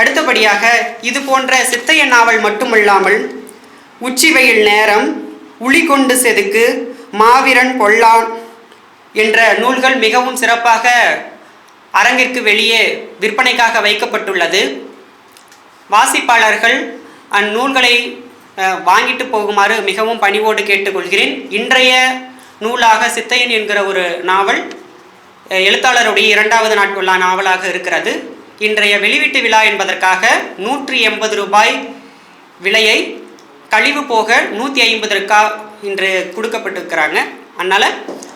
அடுத்தபடியாக இது போன்ற சித்தைய நாவல் மட்டுமல்லாமல் உச்சிவெயில் நேரம் உளி கொண்டு செதுக்கு மாவீரன் பொல்லான் என்ற நூல்கள் மிகவும் சிறப்பாக அரங்கிற்கு வெளியே விற்பனைக்காக வைக்கப்பட்டுள்ளது. வாசிப்பாளர்கள் அந்நூல்களை வாங்கிட்டு போகுமாறு மிகவும் பணிவோடு கேட்டுக்கொள்கிறேன். இன்றைய நூலாக சித்தையன் என்கிற ஒரு நாவல் எழுத்தாளருடைய இரண்டாவது நாட்குள்ள நாவலாக இருக்கிறது. இன்றைய வெளியீட்டு விழா என்பதற்காக நூற்றி எண்பது ரூபாய் விலையை கழிவு போக நூற்றி ஐம்பது ரூபா இன்று கொடுக்கப்பட்டிருக்கிறாங்க. அதனால்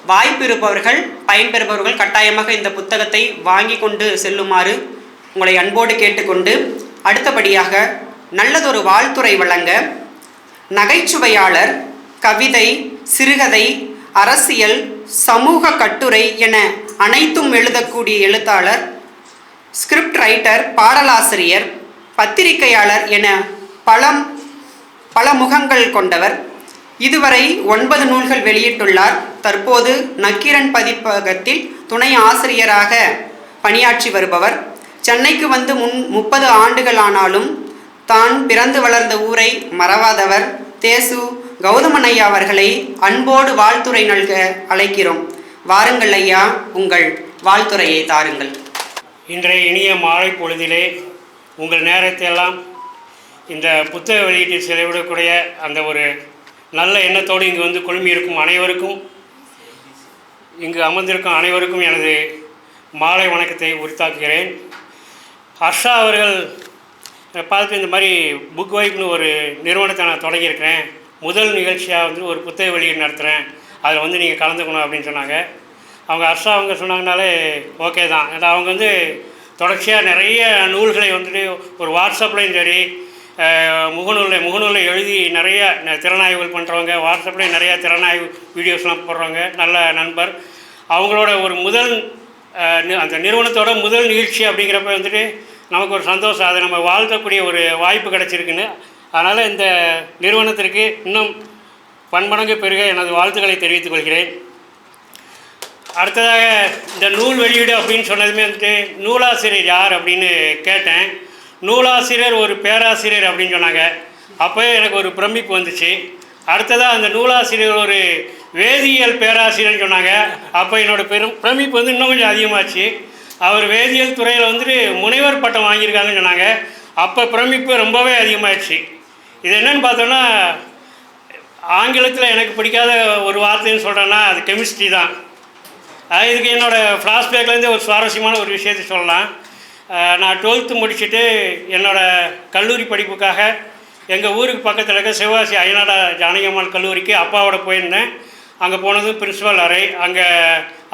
வாய்ப்பு இருப்பவர்கள் பயன்பெறுபவர்கள் கட்டாயமாக இந்த புத்தகத்தை வாங்கி கொண்டு செல்லுமாறு உங்களை அன்போடு கேட்டுக்கொண்டு அடுத்தபடியாக நல்லதொரு வாழ்த்துறை வழங்க நகைச்சுவையாளர் கவிதை சிறுகதை அரசியல் சமூக கட்டுரை என அனைத்தும் எழுதக்கூடிய எழுத்தாளர் ஸ்கிரிப்ட் ரைட்டர் பாடலாசிரியர் பத்திரிகையாளர் என பல பல முகங்கள் கொண்டவர். இதுவரை ஒன்பது நூல்கள் வெளியிட்டுள்ளார். தற்போது நக்கீரன் பதிப்பகத்தில் துணை ஆசிரியராக பணியாற்றி வருபவர். சென்னைக்கு வந்து முன் முப்பது ஆண்டுகள் ஆனாலும் தான் பிறந்து வளர்ந்த ஊரை மறவாதவர். தேசு கௌதமன் ஐயா அவர்களை அன்போடு வாழ்த்துறை நல்க அழைக்கிறோம். வாருங்கள் ஐயா உங்கள் வாழ்த்துறையை தாருங்கள். இன்றைய இனிய மாலை பொழுதிலே உங்கள் நேரத்தை எல்லாம் இந்த புத்தக வெளியீட்டில் செலவிடக்கூடிய அந்த ஒரு நல்ல எண்ணத்தோடு இங்கு வந்து குழுமியிருக்கும் அனைவருக்கும் இங்கு அமர்ந்திருக்கும் அனைவருக்கும் எனது மாலை வணக்கத்தை உரித்தாக்குகிறேன். ஹர்ஷா அவர்கள் பார்த்து இந்த மாதிரி புக் வைப்னு ஒரு நிறுவனத்தை நான் தொடங்கியிருக்கிறேன். முதல் நிகழ்ச்சியாக வந்து ஒரு புத்தக வெளியீடு நடத்துகிறேன். அதில் வந்து நீங்கள் கலந்துக்கணும் அப்படின்னு சொன்னாங்க. அவங்க அர்ஷா அவங்க சொன்னாங்கனாலே ஓகே தான். ஏன்னா அவங்க வந்து தொடர்ச்சியாக நிறைய நூல்களை வந்துட்டு ஒரு வாட்ஸ்அப்லேயும் சரி முகநூலில் முகநூலில் எழுதி நிறைய திறனாய்வுகள் பண்ணுறவங்க வாட்ஸ்அப்லேயும் நிறைய திறனாய்வு வீடியோஸ்லாம் போடுறவங்க நல்ல நண்பர். அவங்களோட ஒரு முதல் அந்த நிறுவனத்தோட முதல் நிகழ்ச்சி அப்படிங்கிறப்ப வந்துட்டு நமக்கு ஒரு சந்தோஷம். அதை நம்ம வாழ்த்தக்கூடிய ஒரு வாய்ப்பு கிடச்சிருக்குன்னு. அதனால் இந்த நிறுவனத்திற்கு இன்னும் பன்மடங்கு பெருக எனது வாழ்த்துக்களை தெரிவித்துக் கொள்கிறேன். அடுத்ததாக இந்த நூல் வெளியீடு அப்படின்னு சொன்னதுமே வந்துட்டு நூலாசிரியர் யார் அப்படின்னு கேட்டேன். நூலாசிரியர் ஒரு பேராசிரியர் அப்படின்னு சொன்னாங்க. அப்போ எனக்கு ஒரு பிரமிப்பு வந்துச்சு. அடுத்ததாக அந்த நூலாசிரியர் ஒரு வேதியியல் பேராசிரியர்னு சொன்னாங்க. அப்போ என்னோடய பெரும் பிரமிப்பு வந்து இன்னும் கொஞ்சம் அதிகமாச்சு. அவர் வேதியியல் துறையில் வந்துட்டு முனைவர் பட்டம் வாங்கியிருக்காங்கன்னு சொன்னாங்க. அப்போ பிரமிப்பு ரொம்பவே அதிகமாகிடுச்சு இது என்னென்னு பார்த்தோன்னா ஆங்கிலத்தில் எனக்கு பிடிக்காத ஒரு வார்த்தைன்னு சொல்கிறேன்னா அது கெமிஸ்ட்ரி தான். இதுக்கு என்னோடய ஃப்ளாஷ்பேக்லேருந்து ஒரு சுவாரஸ்யமான ஒரு விஷயத்தை சொல்லலாம். நான் டுவெல்த்து முடிச்சுட்டு என்னோடய கல்லூரி படிப்புக்காக எங்கள் ஊருக்கு பக்கத்தில் இருக்க சிவாசி அயனாடா ஜானகியம்மாள் கல்லூரிக்கு அப்பாவோட போயிருந்தேன். அங்கே போனதும் பிரின்சிபல் அறை அங்கே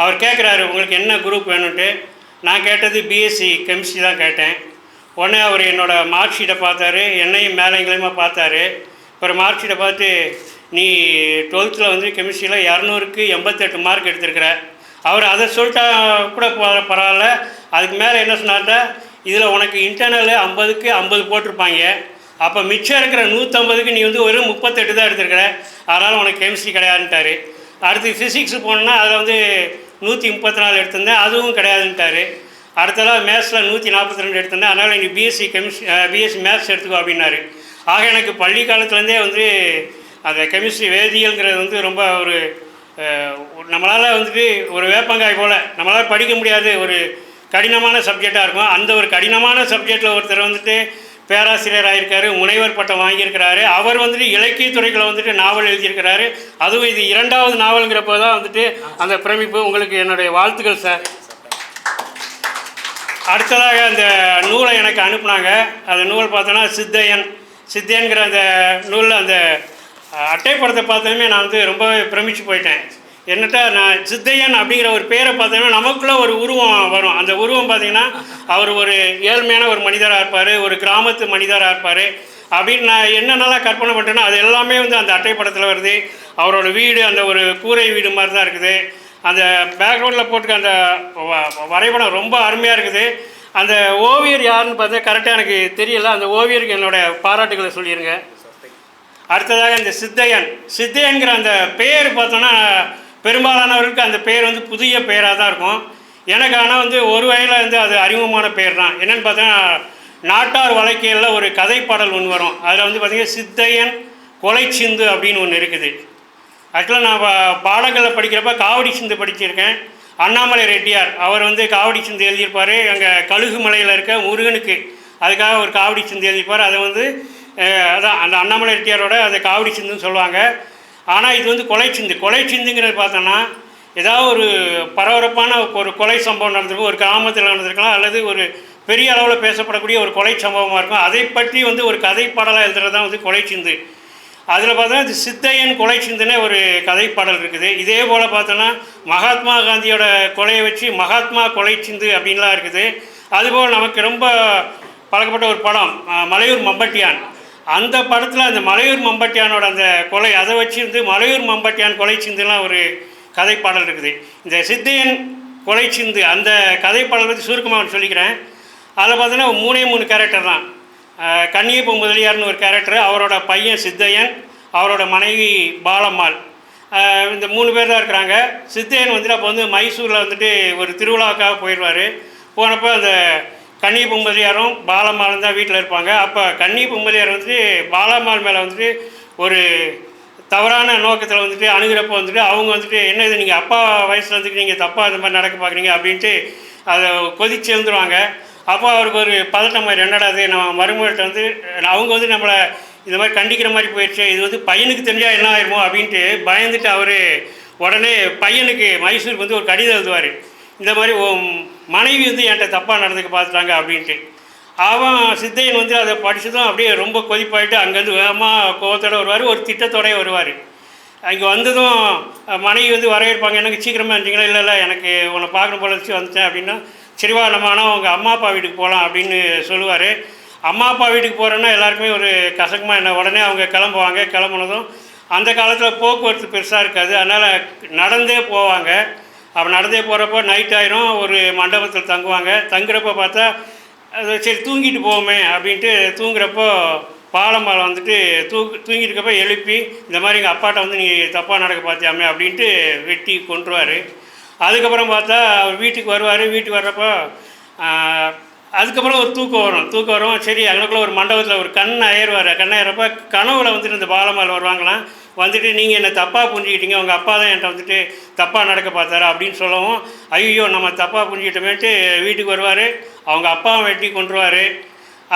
அவர் கேட்குறாரு உங்களுக்கு என்ன குரூப் வேணும்ட்டு? நான் கேட்டது பிஎஸ்சி கெமிஸ்ட்ரி தான் கேட்டேன். உடனே அவர் என்னோடய மார்க் ஷீட்டை பார்த்தாரு என்னையும் மேலேங்களையுமா பார்த்தாரு. அப்புறம் மார்க் ஷீட்டை பார்த்து நீ டுவெல்த்தில் வந்து கெமிஸ்ட்ரியில் இரநூறுக்கு எண்பத்தெட்டு மார்க் எடுத்திருக்கிற. அவர் அதை சொல்லிட்டா கூட பரவாயில்ல. அதுக்கு மேலே என்ன சொன்னார்ட்டா இதில் உனக்கு இன்டர்னல் ஐம்பதுக்கு ஐம்பது போட்டிருப்பாங்க. அப்போ மிச்சம் இருக்கிற நூற்றம்பதுக்கு நீ வந்து ஒரு முப்பத்தெட்டு தான் எடுத்திருக்கிற. அதனால் உனக்கு கெமிஸ்ட்ரி கிடையாதுன்ட்டார். அடுத்து ஃபிசிக்ஸ் போனோன்னா அதில் வந்து நூற்றி முப்பத்தி நாலு எடுத்திருந்தேன். அதுவும் கிடையாதுன்ட்டாரு. அடுத்ததாக மேத்ஸில் நூற்றி நாற்பத்தி ரெண்டு எடுத்திருந்தேன். அதனால் நீ பிஎஸ்சி கெமிஸ்ட்ரி பிஎஸ்சி மேத்ஸ் எடுத்துக்கோ அப்படின்னாரு. ஆக எனக்கு பள்ளி காலத்துலேருந்தே வந்து அந்த கெமிஸ்ட்ரி வேதியியல்ங்கிறது வந்து ரொம்ப ஒரு நம்மளால் வந்துட்டு ஒரு வேப்பங்காய் போல் நம்மளால் படிக்க முடியாது ஒரு கடினமான சப்ஜெக்டாக இருக்கும். அந்த ஒரு கடினமான சப்ஜெக்டில் ஒருத்தர் வந்துட்டு பேராசிரியர் ஆகியிருக்காரு முனைவர் பட்டம் வாங்கியிருக்கிறாரு. அவர் வந்துட்டு இலக்கியத்துறைகளை வந்துட்டு நாவல் எழுதியிருக்கிறாரு. அதுவும் இது இரண்டாவது நாவலுங்கிறப்போ தான் வந்துட்டு அந்த பிரமிப்பு உங்களுக்கு என்னுடைய வாழ்த்துக்கள் சார் அடுத்ததாக அந்த நூலை எனக்கு அனுப்புனாங்க. அந்த நூல் பார்த்தோன்னா சித்தையன். சித்தையன்கிற அந்த நூலில் அந்த அட்டை அட்டைப்படத்தை பார்த்ததுமே நான் வந்து ரொம்பவே பிரமிச்சு போயிட்டேன். என்னட்ட நான் சித்தையன் அப்படிங்கிற ஒரு பேரை பார்த்தீங்கன்னா நமக்குள்ளே ஒரு உருவம் வரும். அந்த உருவம் பார்த்தீங்கன்னா அவர் ஒரு ஏழ்மையான ஒரு மனிதராக இருப்பார் ஒரு கிராமத்து மனிதராக இருப்பார். அப்படின்னு நான் என்னென்னலாம் கற்பனை பண்ணிட்டேன்னா அது எல்லாமே வந்து அந்த அட்டைப்படத்தில் வருது. அவரோட வீடு அந்த ஒரு கூரை வீடு மாதிரி தான் இருக்குது. அந்த பேக்ரவுண்டில் போட்டுக்க அந்த வ- வரைபடம் ரொம்ப அருமையாக இருக்குது. அந்த ஓவியர் யாருன்னு பார்த்தா கரெக்டாக எனக்கு தெரியல. அந்த ஓவியருக்கு என்னோட பாராட்டுகளை சொல்லிடுங்க அடுத்ததாக இந்த சித்தையன். சித்தையன்கிற அந்த பெயர் பார்த்தோன்னா பெரும்பாலானவர்களுக்கு அந்த பெயர் வந்து புதிய பெயராக தான் இருக்கும். எனக்கு ஆனால் வந்து ஒரு வகையில் வந்து அது அறிமுகமான பெயர் தான். என்னென்னு பார்த்தோன்னா நாட்டார் வழக்கியலில் ஒரு கதைப்பாடல் ஒன்று வரும். அதில் வந்து பார்த்திங்கன்னா சித்தையன் கொலை சிந்து அப்படின்னு ஒன்று இருக்குது. ஆக்சுவலாக நான் பா- பாடங்களில் படிக்கிறப்ப காவடி சிந்து படிச்சிருக்கேன். அண்ணாமலை ரெட்டியார் அவர் வந்து காவடி சிந்து எழுதியிருப்பார். அங்கே கழுகுமலையில் இருக்க முருகனுக்கு அதுக்காக ஒரு காவடி சிந்து எழுதியிருப்பார். அதை வந்து அதான் அந்த அண்ணாமலை ரெட்டியாரோட அந்த காவடி சிந்துன்னு சொல்லுவாங்க. ஆனால் இது வந்து கொலை சிந்து. கொலை சிந்துங்கிறது பார்த்தோன்னா ஏதாவது ஒரு பரபரப்பான ஒரு கொலை சம்பவம் நடந்திருக்கும் ஒரு கிராமத்தில் நடந்திருக்கலாம் அல்லது ஒரு பெரிய அளவில் பேசப்படக்கூடிய ஒரு கொலை சம்பவமாக இருக்கும். அதை பற்றி வந்து ஒரு கதை பாடலாக எழுதுறது தான் வந்து கொலை சிந்து. அதில் பார்த்தோன்னா இது சித்தையன் கொலை சிந்தனை ஒரு கதைப்பாடல் இருக்குது. இதே போல் பார்த்தோன்னா மகாத்மா காந்தியோட கொலையை வச்சு மகாத்மா கொலை சிந்து அப்படின்லாம் இருக்குது. அதுபோல் நமக்கு ரொம்ப பழக்கப்பட்ட ஒரு படம் மலையூர் மம்பட்டியான். அந்த படத்தில் அந்த மலையூர் மம்பட்டியானோட அந்த கொலை அதை வச்சிருந்து மலையூர் மம்பட்டியான் கொலை சிந்துலாம் ஒரு கதைப்பாடல் இருக்குது. இந்த சித்தையன் கொலை சிந்து அந்த கதைப்பாடல் பற்றி சுருக்கமாக சொல்லிக்கிறேன். அதில் பார்த்தோன்னா மூணே மூணு கேரக்டர் தான். அஹ் கன்னியப்ப முதலியார்னு ஒரு கேரக்டர் அவரோட பையன் சித்தையன் அவரோட மனைவி பாலம்மாள். இந்த மூணு பேர் தான் இருக்கிறாங்க. சித்தையன் வந்துட்டு அப்போ வந்து மைசூரில் வந்துட்டு ஒரு திருவிழாவுக்காக போயிடுவார் போனப்போ அந்த கன்னி பொம்பதியாரும் பாலம்மாலும் தான் வீட்டில் இருப்பாங்க. அப்போ கன்னி பொம்பதியார் வந்துட்டு பாலம்மாள் மேலே வந்துட்டு ஒரு தவறான நோக்கத்தில் வந்துட்டு அணுகிறப்போ வந்துட்டு அவங்க வந்துட்டு என்ன இது நீங்கள் அப்பா வயசில் வந்துட்டு நீங்கள் தப்பாக இந்த மாதிரி நடக்க பார்க்குறீங்க அப்படின்ட்டு அதை கொதிச்சு எழுந்துருவாங்க. அப்போ அவருக்கு ஒரு பதட்டம் மாதிரி என்னடா அது நம்ம மருமகிட்ட வந்து அவங்க வந்து நம்மளை இந்த மாதிரி கண்டிக்கிற மாதிரி போயிடுச்சு இது வந்து பையனுக்கு தெரிஞ்சால் என்ன ஆயிருமோ? அப்படின்ட்டு பயந்துட்டு அவர் உடனே பையனுக்கு மைசூருக்கு வந்து ஒரு கடிதம் எழுதுவார். இந்த மாதிரி மனைவி வந்து என்கிட்ட தப்பாக நடந்துக்க பார்த்துட்டாங்க அப்படின்ட்டு. அவன் சித்தையன் வந்து அதை படித்ததும் அப்படியே ரொம்ப கொதிப்பாயிட்டு அங்கேருந்து வேகமாக கோவத்தோட வருவார் ஒரு திட்டத்தோடய வருவார். அங்கே வந்ததும் மனைவி வந்து வரவேற்பாங்க எனக்கு சீக்கிரமாக இருந்தீங்களா இல்லை இல்லை எனக்கு உன்னை பார்க்கணும் போல வச்சு வந்துட்டேன் அப்படின்னா சரிவா நம்ம ஆனால் உங்கள் அம்மா அப்பா வீட்டுக்கு போகலாம் அப்படின்னு சொல்லுவார். அம்மா அப்பா வீட்டுக்கு போகிறோன்னா எல்லாருக்குமே ஒரு கசகமாக என்ன உடனே அவங்க கிளம்புவாங்க. கிளம்புனதும் அந்த காலத்தில் போக்குவரத்து பெருசாக இருக்காது. அதனால் நடந்தே போவாங்க. அப்போ நடந்தே போகிறப்போ நைட் ஆயிரும் ஒரு மண்டபத்தில் தங்குவாங்க. தங்குறப்போ பார்த்தா அது சரி தூங்கிட்டு போவோமே அப்படின்ட்டு தூங்குறப்போ பாலம்பாலம் வந்துட்டு தூ தூங்கிட்டு இருக்கப்போ எழுப்பி இந்த மாதிரி எங்கள் அப்பாட்ட வந்து நீ தப்பாக நடக்க பார்த்தியாமே அப்படின்ட்டு வெட்டி கொண்டுருவார் அதுக்கப்புறம் பார்த்தா அவர் வீட்டுக்கு வருவார். வீட்டுக்கு வர்றப்போ அதுக்கப்புறம் ஒரு தூக்கம் வரும். தூக்கம் வரும். சரி அங்கனக்குள்ள ஒரு மண்டபத்தில் ஒரு கண் அயர்வார். கண் அயறப்போ கனவுல வந்துட்டு இந்த பாலம்மாள் வருவாங்களாம். வந்துட்டு நீங்கள் என்னை தப்பாக புரிஞ்சுக்கிட்டீங்க உங்கள் அப்பா தான் என்கிட்ட வந்துட்டு தப்பாக நடக்க பார்த்தாரு அப்படின்னு சொல்லவும் ஐயோ நம்ம தப்பாக புரிஞ்சுக்கிட்டோமேட்டு வீட்டுக்கு வருவார் அவங்க அப்பாவை வெட்டி கொண்டுருவார்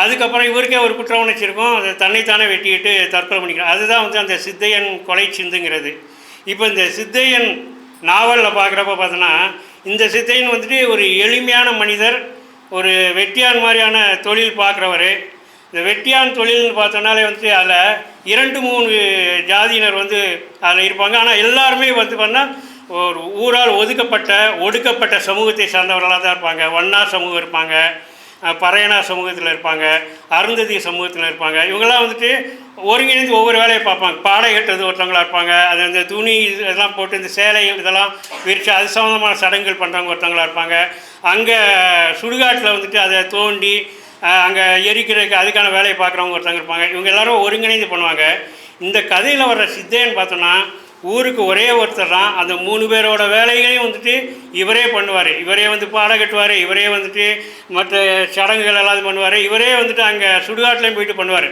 அதுக்கப்புறம் இவருக்கே ஒரு குற்ற உணர்ச்சி இருக்கும் அதை தன்னைத்தானே வெட்டிக்கிட்டு தற்கொலை பண்ணிக்கணும் அதுதான் வந்து அந்த சித்தையன் கொலை சிந்துங்கிறது. இப்போ இந்த சித்தையன் நாவலில் பார்க்குறப்ப பார்த்தோன்னா இந்த சித்தையன் வந்துட்டு ஒரு எளிமையான மனிதர் ஒரு வெட்டியான் மாதிரியான தொழில் பார்க்குறவர். இந்த வெட்டியான் தொழில்னு பார்த்தோன்னாலே வந்து அதில் இரண்டு மூணு ஜாதியினர் வந்து அதில் இருப்பாங்க. ஆனால் எல்லாருமே வந்து பண்ணால் ஒரு ஊரால் ஒதுக்கப்பட்ட ஒடுக்கப்பட்ட சமூகத்தை சார்ந்தவர்களாக தான் இருப்பாங்க. ஒன்னா சமூகம் இருப்பாங்க. பறையனா சமூகத்தில் இருப்பாங்க. அருந்ததி சமூகத்தில் இருப்பாங்க. இவங்கெல்லாம் வந்துட்டு ஒருங்கிணைந்து ஒவ்வொரு வேலையை பார்ப்பாங்க. பாடை கட்டுறது ஒருத்தவங்களா இருப்பாங்க. அது அந்த துணி இதெல்லாம் போட்டு இந்த சேலை இதெல்லாம் விரித்து அது சம்மந்தமான சடங்குகள் பண்ணுறவங்க ஒருத்தவங்களா இருப்பாங்க. அங்கே சுடுகாட்டில் வந்துட்டு அதை தோண்டி அங்கே எரிக்கிறதுக்கு அதுக்கான வேலையை பார்க்குறவங்க ஒருத்தவங்க இருப்பாங்க. இவங்க எல்லாரும் ஒருங்கிணைந்து பண்ணுவாங்க. இந்த கதையில் வர்ற சித்தேன்னு பார்த்தோன்னா ஊருக்கு ஒரே ஒருத்தர் தான். அந்த மூணு பேரோட வேலைகளையும் வந்துட்டு இவரே பண்ணுவார். இவரே வந்து பாடம் கட்டுவார் இவரே வந்துட்டு மற்ற சடங்குகள் எல்லாம் பண்ணுவார். இவரே வந்துட்டு அங்கே சுடுகாட்டிலையும் போயிட்டு பண்ணுவார்.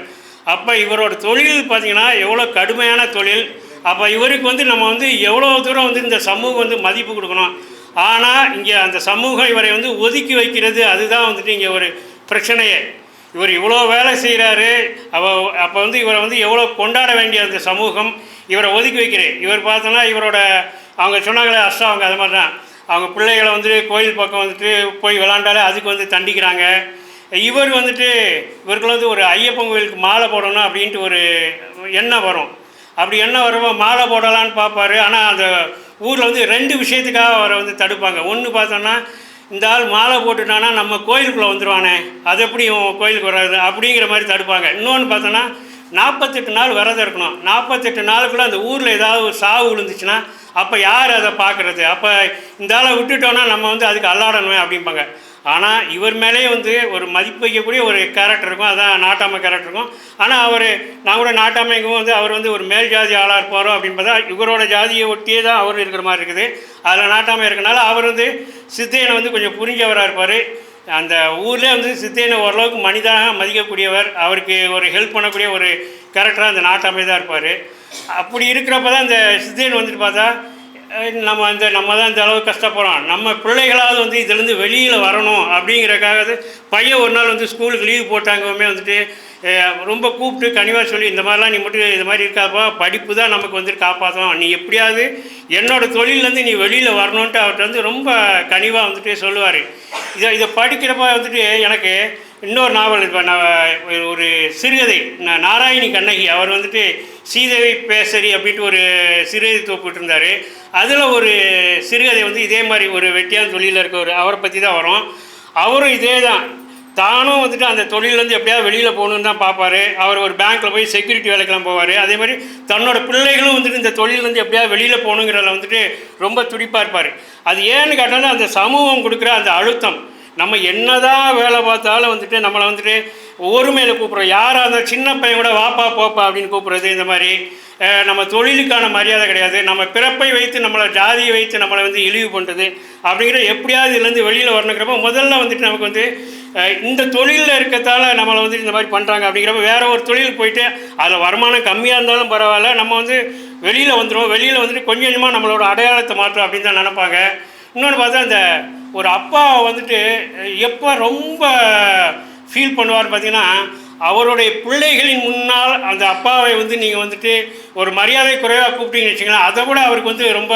அப்போ இவரோட தொழில் பார்த்திங்கன்னா எவ்வளோ கடுமையான தொழில். அப்போ இவருக்கு வந்து நம்ம வந்து எவ்வளோ தூரம் வந்து இந்த சமூகம் வந்து மதிப்பு கொடுக்கணும். ஆனால் இங்கே அந்த சமூகம் இவரை வந்து ஒதுக்கி வைக்கிறது அதுதான் வந்துட்டு இங்கே ஒரு பிரச்சனையே. இவர் இவ்வளோ வேலை செய்கிறாரு அவ அப்போ வந்து இவரை வந்து எவ்வளோ கொண்டாட வேண்டிய அந்த சமூகம் இவரை ஒதுக்கி வைக்கிறேன். இவர் பார்த்தோன்னா இவரோட அவங்க சொன்னாங்களே அஷ்டம் அவங்க அது மாதிரி தான் அவங்க பிள்ளைகளை வந்துட்டு கோயில் பக்கம் வந்துட்டு போய் விளாண்டாலே அதுக்கு வந்து தண்டிக்கிறாங்க. இவர் வந்துட்டு இவருக்கு வந்து ஒரு ஐயப்பன் கோயிலுக்கு மாலை போடணும் அப்படின்ட்டு ஒரு எண்ணம் வரும். அப்படி எண்ணம் வரப்போ மாலை போடலான்னு பார்ப்பாரு. ஆனால் அந்த ஊரில் வந்து ரெண்டு விஷயத்துக்காக அவரை வந்து தடுப்பாங்க. ஒன்று பார்த்தோன்னா இந்த ஆள் மாலை போட்டுட்டானா நம்ம கோயிலுக்குள்ளே வந்துடுவானே அது எப்படி இவன் கோயிலுக்கு வராது அப்படிங்கிற மாதிரி தடுப்பாங்க. இன்னொன்று பார்த்தோன்னா நாற்பத்தெட்டு நாள் விரதம் இருக்கணும். நாற்பத்தெட்டு நாளுக்குள்ளே அந்த ஊரில் ஏதாவது ஒரு சாவு விழுந்துச்சுன்னா அப்போ யார் அதை பார்க்குறது? அப்போ இந்த ஆளை விட்டுட்டோன்னா நம்ம வந்து அதுக்கு அல்லாடணுமே அப்படிம்பாங்க. ஆனால் இவர் மேலேயே வந்து ஒரு மதிப்பு வைக்கக்கூடிய ஒரு கேரக்டர் இருக்கும். அதான் நாட்டாமை கேரக்டர் இருக்கும். ஆனால் அவர் நான் கூட நாட்டாமைக்கும் வந்து அவர் வந்து ஒரு மேல் ஜாதி ஆளாக இருப்பாரோ அப்படின்னு பார்த்தா இவரோட ஜாதியை ஒட்டியே தான் அவர் இருக்கிற மாதிரி இருக்குது. அதில் நாட்டாமை இருக்கனால அவர் வந்து சித்தையனை வந்து கொஞ்சம் புரிஞ்சவராக இருப்பார். அந்த ஊரில் வந்து சித்தையனை ஓரளவுக்கு மனிதனாக மதிக்கக்கூடியவர் அவருக்கு ஒரு ஹெல்ப் பண்ணக்கூடிய ஒரு கேரக்டராக அந்த நாட்டாமை தான் இருப்பார். அப்படி இருக்கிறப்ப தான் இந்த சித்தையன் வந்துட்டு பார்த்தா நம்ம அந்த நம்ம தான் இந்த அளவுக்கு கஷ்டப்படுறோம். நம்ம பிள்ளைகளாவது வந்து இதுலேருந்து வெளியில் வரணும் அப்படிங்கிறக்காக பையன் ஒரு நாள் வந்து ஸ்கூலுக்கு லீவ் போட்டாங்கவுமே வந்துட்டு ரொம்ப கூப்பிட்டு கனிவாக சொல்லி இந்த மாதிரிலாம் நீ மட்டும் இது மாதிரி இருக்காப்பா படிப்பு தான் நமக்கு வந்துட்டு காப்பாற்றும் நீ எப்படியாவது என்னோட தொழிலேருந்து நீ வெளியில் வரணுன்ட்டு அவர்கிட்ட வந்து ரொம்ப கனிவாக வந்துட்டு சொல்லுவார். இதை இதை படிக்கிறப்ப வந்துட்டு எனக்கு இன்னொரு நாவல் இப்போ நான் ஒரு- சிறுகதை. நாராயணி கண்ணகி அவர் வந்துட்டு சீதேவி பேசரி அப்படின்ட்டு ஒரு சிறுகதை தூப்பிட்டுருந்தார் அதில் ஒரு சிறுகதை வந்து இதே மாதிரி ஒரு வெட்டியான தொழிலில் இருக்க ஒரு அவரை பற்றி தான் வரும். அவரும் இதே தான். தானும் வந்துட்டு அந்த தொழிலேருந்து எப்படியாவது வெளியில் போகணுன்னு தான் பார்ப்பாரு அவர் ஒரு பேங்க்கில் போய் செக்யூரிட்டி வேலைக்கெல்லாம் போவார். அதே மாதிரி தன்னோட பிள்ளைகளும் வந்துட்டு இந்த தொழிலேருந்து எப்படியாவது வெளியில் போகணுங்கிறதில் வந்துட்டு ரொம்ப துடிப்பாக இருப்பார். அது ஏன்னு கேட்டாலும் அந்த சமூகம் கொடுக்குற அந்த அழுத்தம். நம்ம என்னதான் வேலை பார்த்தாலும் வந்துட்டு நம்மளை வந்துட்டு ஒருமையில் கூப்பிட்றோம். யாராக இருந்தால் சின்ன பையன் கூட வாப்பா போப்பா அப்படின்னு கூப்பிட்றது இந்த மாதிரி. நம்ம தொழிலுக்கான மரியாதை கிடையாது. நம்ம பிறப்பை வைத்து நம்மளை ஜாதியை வைத்து நம்மளை வந்து இழிவு பண்ணுறது அப்படிங்கிற எப்படியாவது இதுலேருந்து வெளியில் வரணுங்கிறப்ப முதல்ல வந்துட்டு நமக்கு வந்து இந்த தொழிலில் இருக்கிறதால நம்மளை வந்துட்டு இந்த மாதிரி பண்ணுறாங்க அப்படிங்கிறப்ப வேறு ஒரு தொழில் போயிட்டு அதில் வருமானம் கம்மியாக இருந்தாலும் பரவாயில்ல. நம்ம வந்து வெளியில் வந்துடுவோம் வெளியில் வந்துட்டு கொஞ்சம் கொஞ்சமாக நம்மளோட அடையாளத்தை மாற்றோம் அப்படின்னு தான் நினைப்பாங்க. இன்னொன்று பார்த்தா இந்த ஒரு அப்பா வந்துட்டு எப்போ ரொம்ப ஃபீல் பண்ணுவார் பார்த்தீங்கன்னா அவருடைய பிள்ளைகளின் முன்னால் அந்த அப்பாவை வந்து நீங்கள் வந்துட்டு ஒரு மரியாதை குறைவாக கூப்பிட்டீங்கன்னு வச்சுங்களேன் அதை விட அவருக்கு வந்து ரொம்ப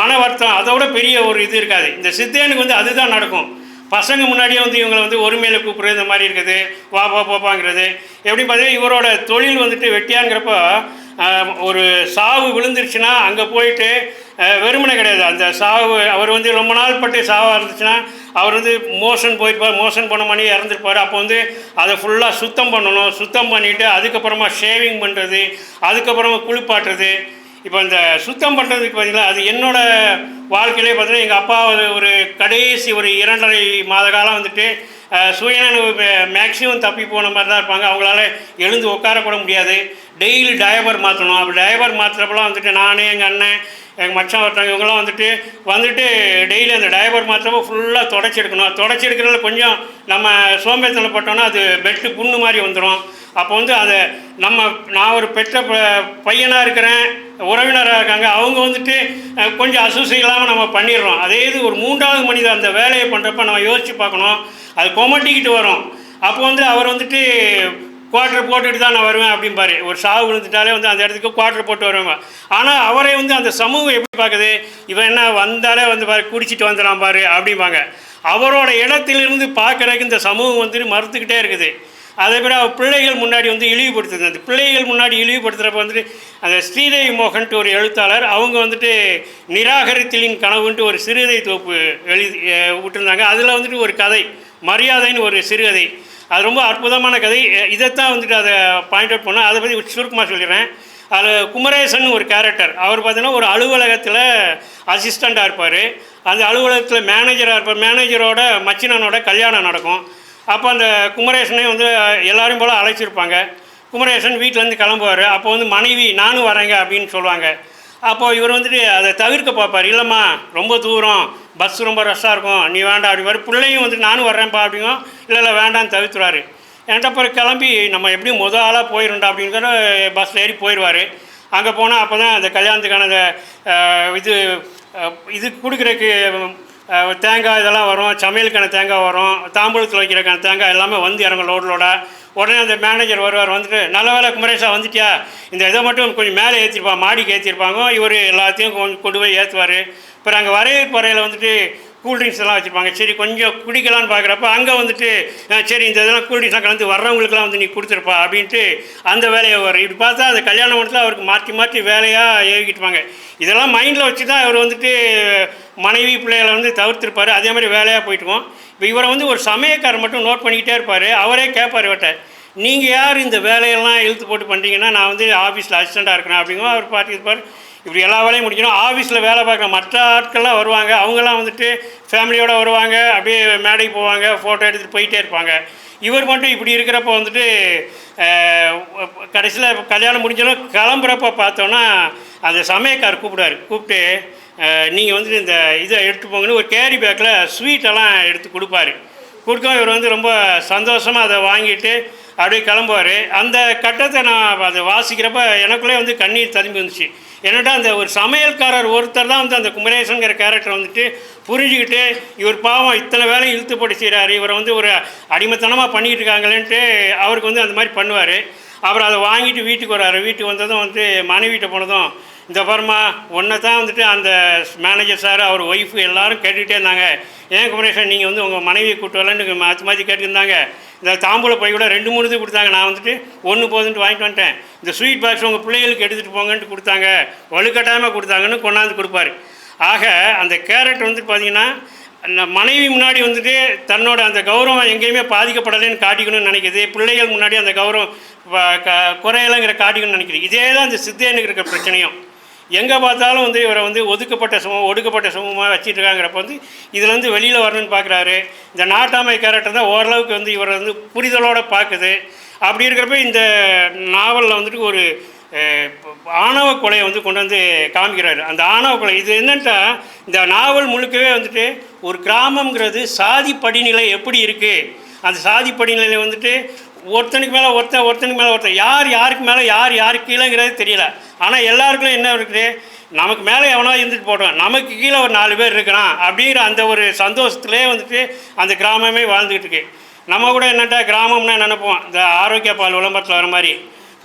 மன வருத்தம் அதை விட பெரிய ஒரு இது இருக்காது. இந்த சித்தேனுக்கு வந்து அதுதான் நடக்கும். பசங்க முன்னாடியே வந்து இவங்களை வந்து ஒருமையில் கூப்பிட்றது இந்த மாதிரி இருக்குது வா பா போப்பாங்கிறது எப்படி பார்த்தீங்கன்னா இவரோட தொழில் வந்துட்டு வெட்டியாங்கிறப்போ ஒரு சாவு விழுந்துருச்சுன்னா அங்கே போயிட்டு வெறுமனை கிடையாது. அந்த சாவு அவர் வந்து ரொம்ப நாள் பட்டு சாவாக இருந்துச்சுன்னா அவர் வந்து மோஷன் போயிருப்பார் மோஷன் பண்ண பண்ணி இறந்துருப்பார். அப்போ வந்து அதை ஃபுல்லாக சுத்தம் பண்ணணும். சுத்தம் பண்ணிவிட்டு அதுக்கப்புறமா ஷேவிங் பண்ணுறது அதுக்கப்புறமா குளிப்பாட்டுறது. இப்போ இந்த சுத்தம் பண்ணுறதுக்கு பார்த்தீங்களா அது என்னோட வாழ்க்கையிலே பார்த்தீங்கன்னா எங்கள் அப்பா ஒரு கடைசி ஒரு இரண்டரை மாத காலம் வந்துட்டு சுயநலவு மேக்ஸிமம் தப்பி போன மாதிரி தான் இருப்பாங்க. அவங்களால எழுந்து உட்காரக்கூட முடியாது. டெய்லி டயபர் மாற்றணும் அப்படி டயபர் மாற்றுறப்பெல்லாம் வந்துட்டு நானே எங்கள் அண்ணன் எங்கள் மச்சான் ஒருத்தவங்க இவங்கெல்லாம் வந்துட்டு வந்துட்டு டெய்லி அந்த டைவர் மாத்திரப்போ ஃபுல்லாக தொடச்சி எடுக்கணும் தொடச்சி எடுக்கிறதுல கொஞ்சம் நம்ம சோம்பேத்தனில் போட்டோன்னா அது பெட்டு புண்ணு மாதிரி வந்துடும் அப்போ வந்து அதை நம்ம நான் ஒரு பெற்ற ப பையனாக இருக்கிறேன் உறவினராக இருக்காங்க அவங்க வந்துட்டு கொஞ்சம் அசூசி இல்லாமல் நம்ம பண்ணிடுறோம். அதே இது ஒரு மூன்றாவது மனிதர் அந்த வேலையை பண்ணுறப்ப நம்ம யோசித்து பார்க்கணும். அது கொமட்டிக்கிட்டு வரும். அப்போ வந்து அவர் வந்துட்டு குவார்டர் போட்டுட்டு தான் நான் வருவேன் அப்படிம்பாரு ஒரு சாவு விழுந்துட்டாலே வந்து அந்த இடத்துக்கு குவார்டர் போட்டு வருவாங்க ஆனால் அவரை வந்து அந்த சமூகம் எப்படி பார்க்குது? இவன் என்ன வந்தாலே வந்து பாரு குடிச்சிட்டு வந்துடான் பாரு அப்படிம்பாங்க. அவரோட இடத்திலிருந்து பார்க்குறதுக்கு இந்த சமூகம் வந்துட்டு மறுத்துக்கிட்டே இருக்குது. அதே மாதிரி பிள்ளைகள் முன்னாடி வந்து இழிவுபடுத்துது. அந்த பிள்ளைகள் முன்னாடி இழிவுபடுத்துகிறப்ப வந்துட்டு அந்த ஸ்ரீதேவி மோகன்ட்டு ஒரு எழுத்தாளர் அவங்க வந்துட்டு நிராகரித்தலின் கனவுன்ட்டு ஒரு சிறுகதை தொகுப்பு எழுதி விட்டுருந்தாங்க. அதில் வந்துட்டு ஒரு கதை மரியாதைன்னு ஒரு சிறுகதை. அது ரொம்ப அற்புதமான கதை. இதைத்தான் வந்துட்டு அதை பாயிண்ட் அவுட் பண்ணோம். அதை பற்றி சுருக்கமாக சொல்லிடுறேன். அதில் குமரேசன் ஒரு கேரக்டர் அவர் பார்த்தீங்கன்னா ஒரு அலுவலகத்தில் அசிஸ்டண்ட்டாக இருப்பார். அந்த அலுவலகத்தில் மேனேஜராக இருப்பார். மேனேஜரோட மச்சினனோட கல்யாணம் நடக்கும். அப்போ அந்த குமரேசனே வந்து எல்லோரும் போல் அழைச்சிருப்பாங்க. குமரேசன் வீட்டிலேருந்து கிளம்புவார். அப்போ வந்து மனைவி நானும் வரேங்க அப்படின்னு சொல்லுவாங்க. அப்போது இவர் வந்துட்டு அதை தவிர்க்க பார்ப்பார். இல்லைம்மா ரொம்ப தூரம். பஸ் ரொம்ப ரஷ்ஷாக இருக்கும். நீ வேண்டாம் அப்படி பிள்ளையும் வந்துட்டு நானும் வர்றேன்ப்பா அப்படிங்கும் இல்லை இல்லை வேண்டாம்னு தவிர்த்துறாரு என்கிட்ட அப்புறம் கிளம்பி நம்ம எப்படியும் முதல் ஆளாக போயிடும்டா அப்படிங்கிற பஸ்ஸில் ஏறி போயிடுவார் அங்கே போனால் அப்போ தான் அந்த கல்யாணத்துக்கான அந்த, இது இது கொடுக்குறக்கு தேங்காய் இதெல்லாம் வரும் சமையலுக்கான தேங்காய் வரும் தாம்பூலத்தில் வைக்கிறக்கான தேங்காய் எல்லாமே வந்து இறங்கும் லோடு லோடா. உடனே அந்த மேனேஜர் வருவார் வந்துட்டு நல்ல வேலை குமரேஷா வந்துட்டியா? இந்த இதை மட்டும் கொஞ்சம் மேலே ஏற்றிருப்பா மாடிக்கு ஏற்றிருப்பாங்க இவர் எல்லாத்தையும் கொஞ்சம் கொண்டு போய் ஏற்றுவார் அப்புறம் அங்கே வரவேற்பு அறையில் வந்துட்டு கூல்ட்ரிங்க்ஸ் எல்லாம் வச்சுருப்பாங்க. சரி கொஞ்சம் குடிக்கலான்னு பார்க்குறப்ப அங்கே வந்துட்டு சரி இந்த இதெல்லாம் கூல்ட்ரிங்க்ஸ்லாம் கலந்து வர்றவங்களுக்குலாம் வந்து நீ கொடுத்துருப்பா அப்படின்ட்டு அந்த வேலையை வரும் இப்படி பார்த்தா அந்த கல்யாண மண்டலத்தில் அவருக்கு மாற்றி மாற்றி வேலையாக ஏகிட்டுவாங்க இதெல்லாம் மைண்டில் வச்சு தான் அவர் வந்துட்டு மனைவி பிள்ளைகளை வந்து தவிர்த்துருப்பார். அதே மாதிரி வேலையாக போயிட்டுவோம் இப்போ இவரை வந்து ஒரு சமயக்காரர் மட்டும் நோட் பண்ணிக்கிட்டே இருப்பார். அவரே கேட்பார் இவர்கிட்ட நீங்கள் யார் இந்த வேலையெல்லாம் இழுத்து போட்டு பண்ணுறீங்கன்னா நான் வந்து ஆஃபீஸில் அசிஸ்டண்ட்டாக இருக்கிறேன் அப்படிங்கும் அவர் பார்த்துருப்பார் இருப்பார். இப்படி எல்லா வேலையும் முடிக்கணும். ஆஃபீஸில் வேலை பார்க்குற மற்ற ஆட்கள்லாம் வருவாங்க. அவங்கெல்லாம் வந்துட்டு ஃபேமிலியோடு வருவாங்க. அப்படியே மேடைக்கு போவாங்க. ஃபோட்டோ எடுத்துகிட்டு போயிட்டே இருப்பாங்க. இவர் மட்டும் இப்படி இருக்கிறப்ப வந்துட்டு கடைசியில் கல்யாணம் முடிஞ்சாலும் கிளம்புறப்ப பார்த்தோன்னா அந்த சமயக்கார் கூப்பிடாரு கூப்பிட்டு நீங்கள் வந்துட்டு இந்த இதை எடுத்து போங்கன்னு ஒரு கேரி பேக்கில் ஸ்வீட்டெல்லாம் எடுத்து கொடுப்பாரு. கொடுக்கவும் இவர் வந்து ரொம்ப சந்தோஷமாக அதை வாங்கிட்டு அப்படியே கிளம்புவார். அந்த கட்டத்தை நான் அதை வாசிக்கிறப்ப எனக்குள்ளே வந்து கண்ணீர் ததும்பி வந்துச்சு. என்னடா அந்த ஒரு சமையல்காரர் ஒருத்தர் தான் வந்து அந்த குமரேசங்கிற கேரக்டர் வந்துட்டு புரிஞ்சுக்கிட்டு இவர் பாவம் இத்தனை வேலை இழுத்து போட்டு செய்கிறார் இவரை வந்து ஒரு அடிமைத்தனமாக பண்ணிக்கிட்டு இருக்காங்களேன்ட்டு அவருக்கு வந்து அந்த மாதிரி பண்ணுவார். அப்புறம் அதை வாங்கிட்டு வீட்டுக்கு வர்றாரு. வீட்டுக்கு வந்ததும் வந்து மனைவிட்ட போனதும் இந்த பாருமா ஒன்றை தான் வந்துட்டு அந்த மேனேஜர் சார் அவர் ஒய்ஃபு எல்லாரும் கேட்டுக்கிட்டே இருந்தாங்க. ஏன் குமரேஷன் நீங்கள் வந்து உங்கள் மனைவியை கூட்டு வரலன்னு மாற்றி மாற்றி கேட்டுருந்தாங்க இந்த தாம்பூல பை கூட ரெண்டு மூணு இது கொடுத்தாங்க. நான் வந்துட்டு ஒன்று போதுன்ட்டு வாங்கிட்டு வந்துட்டேன். இந்த ஸ்வீட் பாக்ஸ் உங்கள் பிள்ளைகளுக்கு எடுத்துகிட்டு போங்கன்ட்டு கொடுத்தாங்க. வலுக்கட்டாயமாக கொடுத்தாங்கன்னு கொண்டாந்து கொடுப்பாரு. ஆக அந்த கேரட் வந்துட்டு பார்த்தீங்கன்னா மனைவி முன்னாடி வந்துட்டு தன்னோட அந்த கௌரவம் எங்கேயுமே பாதிக்கப்படலைன்னு காட்டிக்கணும்னு நினைக்கிது. பிள்ளைகள் முன்னாடி அந்த கௌரவம் க- குறையலைங்கிற காட்டிக்கணும்னு நினைக்கிது. இதே தான் இந்த சித்தேனுக்கு இருக்கிற பிரச்சனையும். எங்கே பார்த்தாலும் வந்து இவரை வந்து ஒதுக்கப்பட்ட சமூகம் ஒடுக்கப்பட்ட சமூகமாக வச்சுட்டு இருக்காங்கிறப்ப வந்து இதுலேருந்து வெளியில் வரணும்னு பார்க்குறாரு இந்த நாட்டாமை கேரக்டர் தான் ஓரளவுக்கு வந்து இவரை வந்து புரிதலோடு பார்க்குது அப்படி இருக்கிறப்ப இந்த நாவலில் வந்துட்டு ஒரு ஆணவ கொலையை வந்து கொண்டு வந்து காமிக்கிறாரு. அந்த ஆணவ கொலை இது என்னென்னா இந்த நாவல் முழுக்கவே வந்துட்டு ஒரு கிராமங்கிறது சாதி படிநிலை எப்படி இருக்குது அந்த சாதி படிநிலை வந்துட்டு ஒருத்தனுக்கு மேலே ஒருத்தன் ஒருத்தனுக்கு மேலே ஒருத்தன். யார் யாருக்கு மேலே யார் யாருக்கு கீழேங்கிறது தெரியல. ஆனால் எல்லாருக்கும் என்ன இருக்குது? நமக்கு மேலே எவனோ இருந்துட்டு போட்டோம் நமக்கு கீழே ஒரு நாலு பேர் இருக்கிறான் அப்படிங்கிற அந்த ஒரு சந்தோஷத்துலேயே வந்துட்டு அந்த கிராமமே வாழ்ந்துக்கிட்டு இருக்கு. நம்ம கூட என்னட்டா கிராமம்னா நினைப்போம்? இந்த ஆரோக்கிய பால் விளம்பரத்தில் வர மாதிரி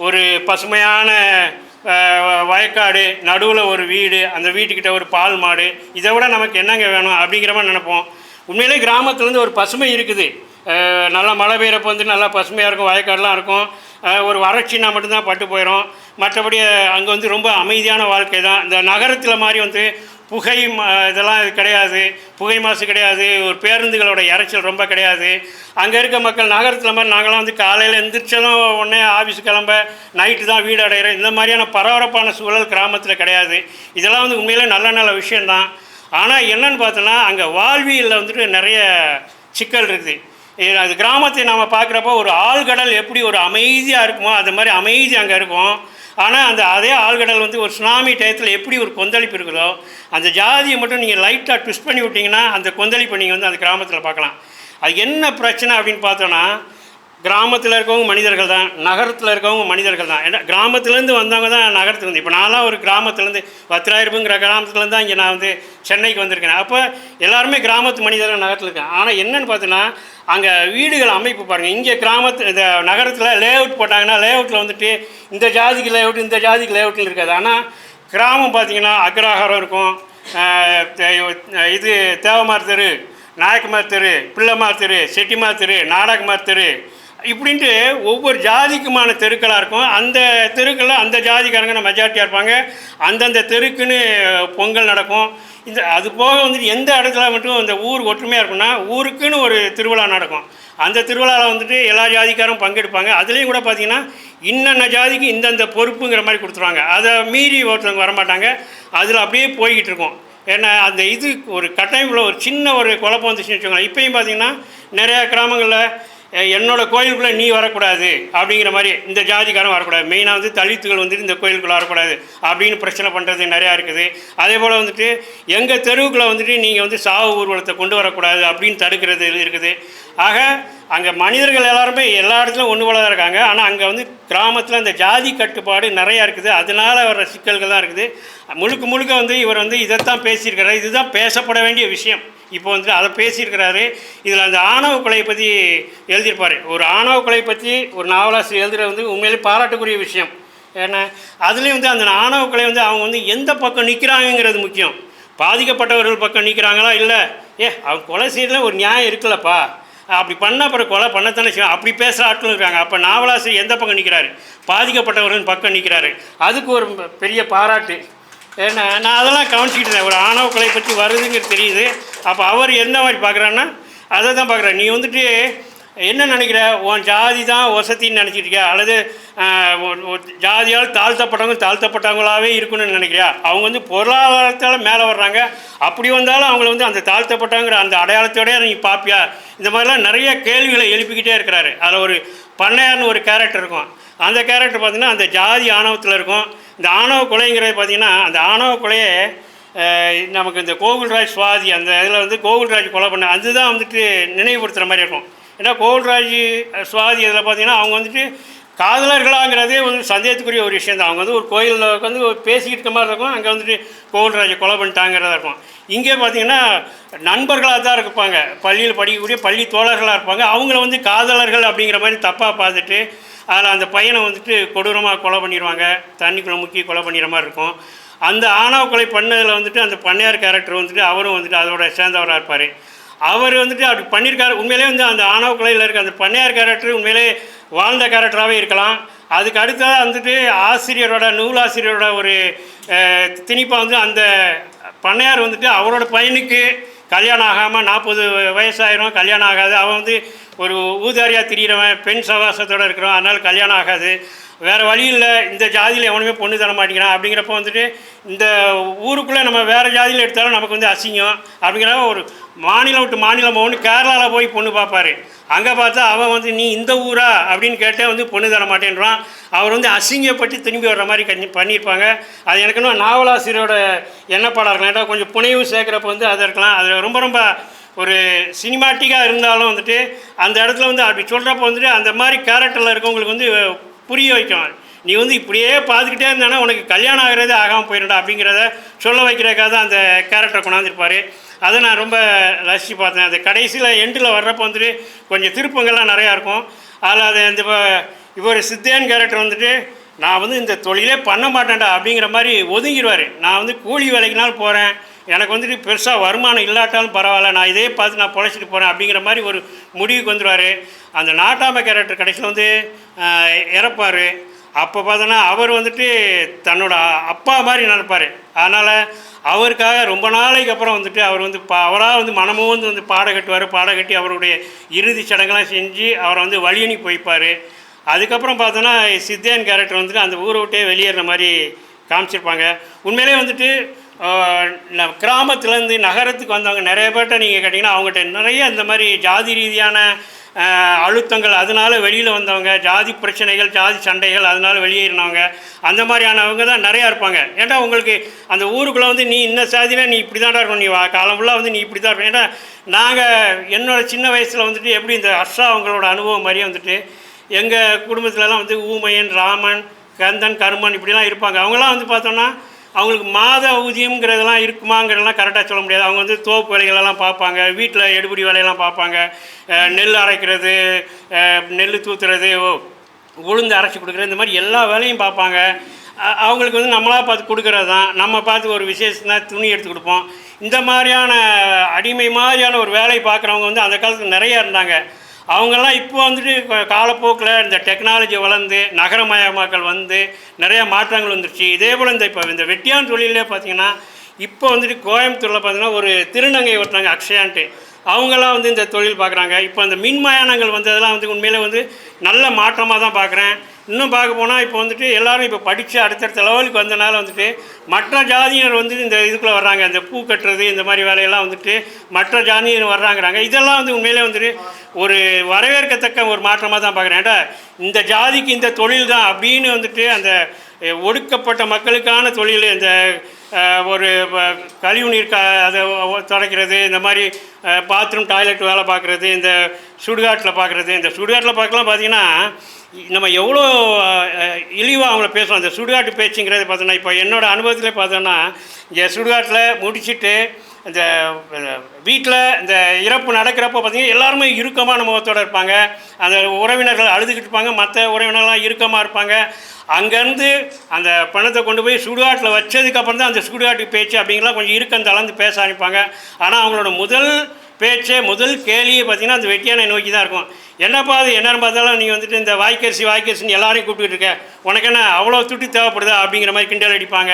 ஒரு பசுமையான வயக்காடு நடுவில் ஒரு வீடு அந்த வீட்டுக்கிட்ட ஒரு பால் மாடு இதை விட நமக்கு என்னங்க வேணும் அப்படிங்கிற மாதிரி நினைப்போம். உண்மையிலே கிராமத்துலேருந்து ஒரு பசுமை இருக்குது. நல்லா மழை பெய்கிறப்ப வந்து நல்லா பசுமையாக இருக்கும் வயக்காடெலாம் இருக்கும். ஒரு வறட்சினா மட்டும்தான் பட்டு போயிடும் மற்றபடி அங்கே வந்து ரொம்ப அமைதியான வாழ்க்கை தான். இந்த நகரத்தில் மாதிரி வந்து புகை ம- இதெல்லாம் கிடையாது. புகை மாசு கிடையாது. ஒரு பேருந்துகளோட இறைச்சல் ரொம்ப கிடையாது. அங்கே இருக்க மக்கள் நகரத்தில் மாதிரி நாங்களாம் வந்து காலையில் எந்திரிச்சதும் உடனே ஆஃபீஸ் கிளம்ப நைட்டு தான் வீடு அடைகிறோம் இந்த மாதிரியான பரபரப்பான சூழல் கிராமத்தில் கிடையாது. இதெல்லாம் வந்து உண்மையிலே நல்ல நல்ல விஷயந்தான் ஆனால் என்னென்னு பார்த்தோன்னா அங்கே வாழ்வியலில் வந்துட்டு நிறைய சிக்கல் இருக்குது. அது கிராமத்தை நாம் பார்க்குறப்போ ஒரு ஆழ்கடல் எப்படி ஒரு அமைதியாக இருக்குமோ அது மாதிரி அமைதி அங்கே இருக்கும். ஆனால் அந்த அதே ஆழ்கடல் வந்து ஒரு சுனாமி டயத்தில் எப்படி ஒரு கொந்தளிப்பு இருக்குதோ அந்த ஜாதியை மட்டும் நீங்கள் லைட்டாக ட்விஸ்ட் பண்ணி விட்டிங்கன்னா அந்த கொந்தளிப்பை நீங்கள் வந்து அந்த கிராமத்தில் பார்க்கலாம். அது என்ன பிரச்சனை அப்படின்னு பார்த்தோன்னா கிராமத்தில் இருக்கவங்க மனிதர்கள் தான் நகரத்தில் இருக்கவங்க மனிதர்கள் தான். ஏன்னா கிராமத்துலேருந்து வந்தவங்க தான் நகரத்துக்கு வந்து. இப்போ நான்லாம் ஒரு கிராமத்துலேருந்து பத்திராயிருப்புங்கிற கிராமத்துலேருந்து தான் இங்கே நான் வந்து சென்னைக்கு வந்திருக்கேன். அப்போ எல்லாருமே கிராமத்து மனிதர்கள் நகரத்தில் இருக்கேன் ஆனால் என்னென்னு பார்த்தோன்னா அங்கே வீடுகள் அமைப்பு பாருங்கள் இங்கே கிராமத்து இந்த நகரத்தில் லே அவுட் போட்டாங்கன்னா லேஅவுட்டில் வந்துட்டு இந்த ஜாதிக்கு லே அவுட் இந்த ஜாதிக்கு லே அவுட்டில் இருக்காது. ஆனால் கிராமம் பார்த்தீங்கன்னா அக்ராகாரம் இருக்கும். இது தேவமார் தெரு நாயக்கமார் தெரு பிள்ளைமார் தெரு செட்டிமார் தெரு நாடகமார் தெரு இப்படின்ட்டு ஒவ்வொரு ஜாதிக்குமான தெருக்களாக இருக்கும். அந்த தெருக்களில் அந்த ஜாதிக்காரங்க மெஜாரிட்டியாக இருப்பாங்க. அந்தந்த தெருக்குன்னு பொங்கல் நடக்கும். இந்த அது போக வந்துட்டு எந்த இடத்துல மட்டும் அந்த ஊர் ஒற்றுமையாக இருக்கும்னா ஊருக்குன்னு ஒரு திருவிழா நடக்கும். அந்த திருவிழாவில் வந்துட்டு எல்லா ஜாதிக்காரும் பங்கெடுப்பாங்க. அதுலேயும் கூட பார்த்தீங்கன்னா இன்னென்ன ஜாதிக்கு இந்தந்த பொறுப்புங்கிற மாதிரி கொடுத்துருவாங்க. அதை மீறி ஒருத்தவங்க வரமாட்டாங்க. அதில் அப்படியே போய்கிட்டு இருக்கும். ஏன்னா அந்த இது ஒரு கட்டமைப்பில் ஒரு சின்ன ஒரு குழப்பம் வந்துச்சுன்னு வச்சுக்கோங்களேன். இப்போயும் பார்த்தீங்கன்னா நிறையா கிராமங்களில் என்னோடய என்னோட கோயிலுக்குள்ளே நீ வரக்கூடாது அப்படிங்கிற மாதிரி இந்த ஜாதிக்காரன் வரக்கூடாது. மெயினாக வந்து தலித்துகள் வந்துட்டு இந்த கோயிலுக்குள்ளே வரக்கூடாது அப்படின்னு பிரச்சனை பண்ணுறது நிறையா இருக்குது. அதே போல் வந்துட்டு எங்கள் தெருவுக்குள்ளே வந்துட்டு நீங்கள் வந்து சாவு ஊர்வலத்தை கொண்டு வரக்கூடாது அப்படின்னு தடுக்கிறது இருக்குது. ஆக அங்கே மனிதர்கள் எல்லாருமே எல்லா இடத்துலையும் ஒன்று போல தான் இருக்காங்க. ஆனால் அங்கே வந்து கிராமத்தில் அந்த ஜாதி கட்டுப்பாடு நிறையா இருக்குது. அதனால வர்ற சிக்கல்கள் தான் இருக்குது. முழுக்க முழுக்க வந்து இவர் வந்து இதைத்தான் பேசியிருக்கிறார். இதுதான் பேசப்பட வேண்டிய விஷயம். இப்போ வந்து அதை பேசியிருக்கிறாரு. இதில் அந்த ஆணவ கொலையை பற்றி எழுதியிருப்பார். ஒரு ஆணவ கொலை பற்றி ஒரு நாவலாசிரியர் எழுதுகிற வந்து உண்மையிலே பாராட்டுக்குரிய விஷயம். ஏன்னா அதுலேயும் வந்து அந்த ஆணவ கொலை வந்து அவங்க வந்து எந்த பக்கம் நிற்கிறாங்கங்கிறது முக்கியம். பாதிக்கப்பட்டவர்கள் பக்கம் நிற்கிறாங்களா இல்லை. ஏ அவங்க கொலை செய்யறதுல ஒரு நியாயம் இருக்குல்லப்பா. அப்படி பண்ண அப்புறம் கொலை பண்ணத்தானே செய்யும் அப்படி பேசுகிற ஆட்களும் இருக்காங்க. அப்போ நாவலாசிரியர் எந்த பக்கம் நிற்கிறாரு பாதிக்கப்பட்டவர்கள் பக்கம் நிற்கிறாரு அதுக்கு ஒரு பெரிய பாராட்டு. ஏன்னா நான் அதெல்லாம் கவனிச்சிக்கிட்டு இருந்தேன். ஒரு ஆணவ கொலை பற்றி வருதுங்கிறது தெரியுது. அப்போ அவர் எந்த மாதிரி பார்க்குறான்னா அதை தான் பார்க்குறாரு. நீ வந்துட்டு என்ன நினைக்கிற? உன் ஜாதி தான் வசதின்னு நினச்சிட்டு இருக்கியா? அல்லது ஜாதியால் தாழ்த்தப்பட்டவங்க தாழ்த்தப்பட்டவங்களாவே இருக்கணும்னு நினைக்கிறியா? அவங்க வந்து பொருளாதாரத்தால் மேலே வர்றாங்க. அப்படி வந்தாலும் அவங்கள வந்து அந்த தாழ்த்தப்பட்டவங்கிற அந்த அடையாளத்தோடய நீங்கள் பார்ப்பியா இந்த மாதிரிலாம் நிறைய கேள்விகளை எழுப்பிக்கிட்டே இருக்கிறாரு. அதில் ஒரு பண்ணையார்னு ஒரு கேரக்டர் இருக்கும். அந்த கேரக்டர் பார்த்திங்கன்னா அந்த ஜாதி ஆணவத்தில் இருக்கும். இந்த ஆணவ கொலைங்கிறது பார்த்தீங்கன்னா அந்த ஆணவ கொலையை நமக்கு இந்த கோகுல்ராஜ் சுவாதி அந்த இதில் வந்து கோகுல்ராஜ் கொலை பண்ண அதுதான் வந்துட்டு நினைவுபடுத்துகிற மாதிரி இருக்கும். ஏன்னா கோகுல்ராஜ் சுவாதி இதில் பார்த்தீங்கன்னா அவங்க வந்துட்டு காதலர்களாங்கிறதே வந்து சந்தேகத்துக்குரிய ஒரு விஷயம் தான் அவங்க வந்து ஒரு கோயிலில் வந்து ஒரு பேசிக்கிட்டு இருக்க மாதிரி இருக்கும் அங்கே வந்துட்டு கோகுல்ராஜை கொலை பண்ணிட்டாங்கிறதா இருக்கும். இங்கே பார்த்தீங்கன்னா நண்பர்களாக தான் இருப்பாங்க. பள்ளியில் படிக்கக்கூடிய பள்ளி தோழர்களாக இருப்பாங்க. அவங்கள வந்து காதலர்கள் அப்படிங்கிற மாதிரி தப்பாக பார்த்துட்டு அதில் அந்த பையனை வந்துட்டு கொடூரமாக கொலை பண்ணிடுவாங்க. தண்ணிக்குள்ளே முக்கி கொலை பண்ணிடுற மாதிரி இருக்கும். அந்த ஆணவ கொலை பண்ணதில் வந்துட்டு அந்த பண்ணையார் கேரக்டர் வந்துட்டு அவரும் வந்துட்டு அதோட சேர்ந்தவராக இருப்பார். அவர் வந்துட்டு அப்படி பண்ணியிருக்காரு. உண்மையிலே வந்து அந்த ஆணவ கொலையில் இருக்க அந்த பண்ணையார் கேரக்டர் உண்மையிலே வாழ்ந்த கேரக்டராகவே இருக்கலாம். அதுக்கு அடுத்ததாக வந்துட்டு ஆசிரியரோட நூலாசிரியரோட ஒரு திணிப்பாக வந்து அந்த பண்ணையார் வந்துட்டு அவரோட பையனுக்கு கல்யாணம் ஆகாமல் நாற்பது வயசாயிரும். கல்யாணம் ஆகாது. அவன் வந்து ஒரு ஊதாரியாக திரியிறவன் பெண் சவாசத்தோடு இருக்கிறவன். அதனால் கல்யாணம் ஆகாது. வேறு வழி இல்லை இந்த ஜாதியில் எவனுமே பொண்ணு தர மாட்டேங்கிறான் அப்படிங்கிறப்ப வந்துட்டு இந்த ஊருக்குள்ளே நம்ம வேறு ஜாதியில் எடுத்தாலும் நமக்கு வந்து அசிங்கம் அப்படிங்கிற ஒரு மாநிலம் விட்டு மாநிலம் போகணும் கேரளாவில் போய் பொண்ணு பார்ப்பாரு. அங்கே பார்த்தா அவன் வந்து நீ இந்த ஊரா? அப்படின்னு கேட்டே வந்து பொண்ணு தர மாட்டேன்றான். அவர் வந்து அசிங்கப்பட்டு திரும்பி வர்ற மாதிரி கஞ்சி பண்ணியிருப்பாங்க. அது எனக்கு இன்னும் நாவலாசிரியரோட எண்ணப்பாடாக இருக்கலாம். ஏன்னா கொஞ்சம் புனைவு சேர்க்குறப்ப வந்து அதை இருக்கலாம். அது ரொம்ப ரொம்ப ஒரு சினிமாட்டிக்காக இருந்தாலும் வந்துட்டு அந்த இடத்துல வந்து அப்படி சொல்கிறப்ப வந்துட்டு அந்த மாதிரி கேரக்டரில் இருக்கவங்களுக்கு வந்து புரிய வைக்கும் நீ வந்து இப்படியே பார்த்துக்கிட்டே இருந்தானா உனக்கு கல்யாணம் ஆகிறதே ஆகாமல் போயிடும்டா அப்படிங்கிறத சொல்ல வைக்கிறக்காக தான் அந்த கேரக்டரை கொண்டாந்துருப்பார். அதை நான் ரொம்ப ரசித்து பார்த்தேன். அந்த கடைசியில் எண்டில் வர்றப்போ வந்துட்டு கொஞ்சம் திருப்பங்கள்லாம் நிறையா இருக்கும். அதில் அது இந்த இப்போ- இவர் சித்தேன் கேரக்டர் வந்துட்டு நான் வந்து இந்த தொழிலே பண்ண மாட்டேன்டா அப்படிங்கிற மாதிரி ஒதுங்கிடுவார் நான் வந்து கூலி வேலைக்குனாலும் போகிறேன் எனக்கு வந்துட்டு பெருசாக வருமானம் இல்லாட்டாலும் பரவாயில்ல. நான் இதே பார்த்து நான் பொழைச்சிட்டு போகிறேன் அப்படிங்கிற மாதிரி ஒரு முடிவுக்கு வந்துடுவார் அந்த நாட்டாம கேரக்டர் கடைசியில் வந்து இறப்பார். அப்போ பார்த்தோன்னா அவர் வந்துட்டு தன்னோட அப்பா மாதிரி நினைப்பார். அதனால் அவருக்காக ரொம்ப நாளைக்கு அப்புறம் வந்துட்டு அவர் வந்து பா அவராக வந்து மனமும் வந்து வந்து பாட கட்டுவார். பாட கட்டி அவருடைய இறுதி சடங்கெல்லாம் செஞ்சு அவரை வந்து வழியணி போய்ப்பார். அதுக்கப்புறம் பார்த்தோன்னா சித்தேன் கேரக்டர் வந்துட்டு அந்த ஊரை விட்டே வெளியேற மாதிரி காமிச்சிருப்பாங்க. உண்மையிலே வந்துட்டு கிராமத்துலேருந்து நகரத்துக்கு வந்தவங்க நிறைய பேர்ட்ட நீங்கள் கேட்டிங்கன்னா அவங்ககிட்ட நிறைய இந்த மாதிரி ஜாதி ரீதியான அழுத்தங்கள் அதனால வெளியில் வந்தவங்க ஜாதி பிரச்சனைகள் ஜாதி சண்டைகள் அதனால வெளியேறினவங்க அந்த மாதிரியானவங்க தான் நிறையா இருப்பாங்க. ஏன்டா உங்களுக்கு அந்த ஊருக்குள்ளே வந்து நீ இந்த சாதியில் நீ இப்படி தான்டா இருக்கணும் நீ வா- காலம் ஃபுல்லாக வந்து நீ இப்படி தான் இருக்கணும். ஏன்னா நாங்கள் என்னோட சின்ன வயசில் வந்துட்டு எப்படி இந்த ஹர்ஷா அவங்களோட அனுபவம் மாதிரியே வந்துட்டு எங்கள் குடும்பத்துலலாம் வந்து ஊமையன் ராமன் கந்தன் கருமன் இப்படிலாம் இருப்பாங்க. அவங்களாம் வந்து பார்த்தோன்னா அவங்களுக்கு மாத ஊதியம்ங்கிறதெல்லாம் இருக்குமாங்கிறதெல்லாம் கரெக்டாக சொல்ல முடியாது. அவங்க வந்து தோப்பு வேலைகளெல்லாம் பார்ப்பாங்க வீட்டில் எடுபடி வேலையெல்லாம் பார்ப்பாங்க. நெல் அரைக்கிறது நெல் தூத்துறது உளுந்து அரைச்சி கொடுக்குறது இந்த மாதிரி எல்லா வேலையும் பார்ப்பாங்க. அவங்களுக்கு வந்து நம்மளாக பார்த்து கொடுக்குறது தான். நம்ம பார்த்து ஒரு விசேஷம்னா துணி எடுத்து கொடுப்போம். இந்த மாதிரியான அடிமை மாதிரியான ஒரு வேலை பார்க்குறவங்க வந்து அந்த காலத்தில் நிறைய இருந்தாங்க. அவங்கெல்லாம் இப்போ வந்துட்டு காலப்போக்கில் இந்த டெக்னாலஜி வளர்ந்து நகரமயமாக்கல் வந்து நிறைய மாற்றங்கள் வந்துருச்சு. இதே போல் இந்த இப்போ இந்த வெட்டியான் தொழிலே பார்த்தீங்கன்னா இப்போ வந்துட்டு கோயம்புத்தூரில் பார்த்தீங்கன்னா ஒரு திருநங்கை ஒருத்தாங்க அக்ஷயான்ட்டு. அவங்கெல்லாம் வந்து இந்த தொழில் பார்க்குறாங்க. இப்போ அந்த மின்மயானங்கள் வந்ததெல்லாம் வந்து உண்மையிலே வந்து நல்ல மாற்றமாக தான் பார்க்குறேன். இன்னும் பார்க்க போனால் இப்போ வந்துட்டு எல்லோரும் இப்போ படித்து அடுத்தடுத்த லெவலுக்கு வந்தனால வந்துட்டு மற்ற ஜாதியினர் வந்து இந்த இதுக்குள்ளே வர்றாங்க. இந்த பூ கட்டுறது இந்த மாதிரி வேலையெல்லாம் வந்துட்டு மற்ற ஜாதியினர் வர்றாங்கிறாங்க. இதெல்லாம் வந்து உண்மையிலே வந்துட்டு ஒரு வரவேற்கத்தக்க ஒரு மாற்றமாக தான் பார்க்குறேன். ஏன்டா இந்த ஜாதிக்கு இந்த தொழில் தான் அப்படின்னு வந்துட்டு அந்த ஒடுக்கப்பட்ட மக்களுக்கான தொழில் இந்த ஒரு கழிவு நீர் க அதை துடைக்கிறது இந்த மாதிரி பாத்ரூம் டாய்லெட் வேலை பார்க்குறது இந்த சுடுகாட்டில் பார்க்குறது இந்த சுடுகாட்டில் பார்க்கலாம் பார்த்தீங்கன்னா நம்ம எவ்வளோ இழிவாக அவங்கள பேசுவோம் அந்த சுடுகாட்டு பேச்சுங்கிறது பார்த்தோன்னா இப்போ என்னோடய அனுபவத்திலே பார்த்தோன்னா இங்கே சுடுகாட்டில் முடிச்சிட்டு இந்த வீட்டில் இந்த இறப்பு நடக்கிறப்போ பார்த்தீங்கன்னா எல்லாருமே இறுக்கமான முகத்தோடு இருப்பாங்க. அந்த உறவினர்கள் அழுதுகிட்டு இருப்பாங்க. மற்ற உறவினர்கள்லாம் இறுக்கமாக இருப்பாங்க. அங்கேருந்து அந்த பணத்தை கொண்டு போய் சுடுகாட்டில் வச்சதுக்கப்புறம் தான் அந்த சுடுகாட்டு பேச்சு அப்படிங்கலாம் கொஞ்சம் இறுக்கம் தளர்ந்து பேச ஆரம்பிப்பாங்க. ஆனால் அவங்களோட முதல் பேச்சே முதல் கேலியே பார்த்தீங்கன்னா அந்த வெட்டியானை நோக்கி தான் இருக்கும். என்னப்பா அது? என்னன்னு பார்த்தாலும் நீ வந்துட்டு இந்த வாய்க்கரிசி வாய்க்கரிசின்னு எல்லாரையும் கூப்பிட்டுட்டு இருக்க. உனக்கு என்ன அவ்வளோ துட்டு தேவைப்படுதா அப்படிங்கிற மாதிரி கிண்டல் அடிப்பாங்க.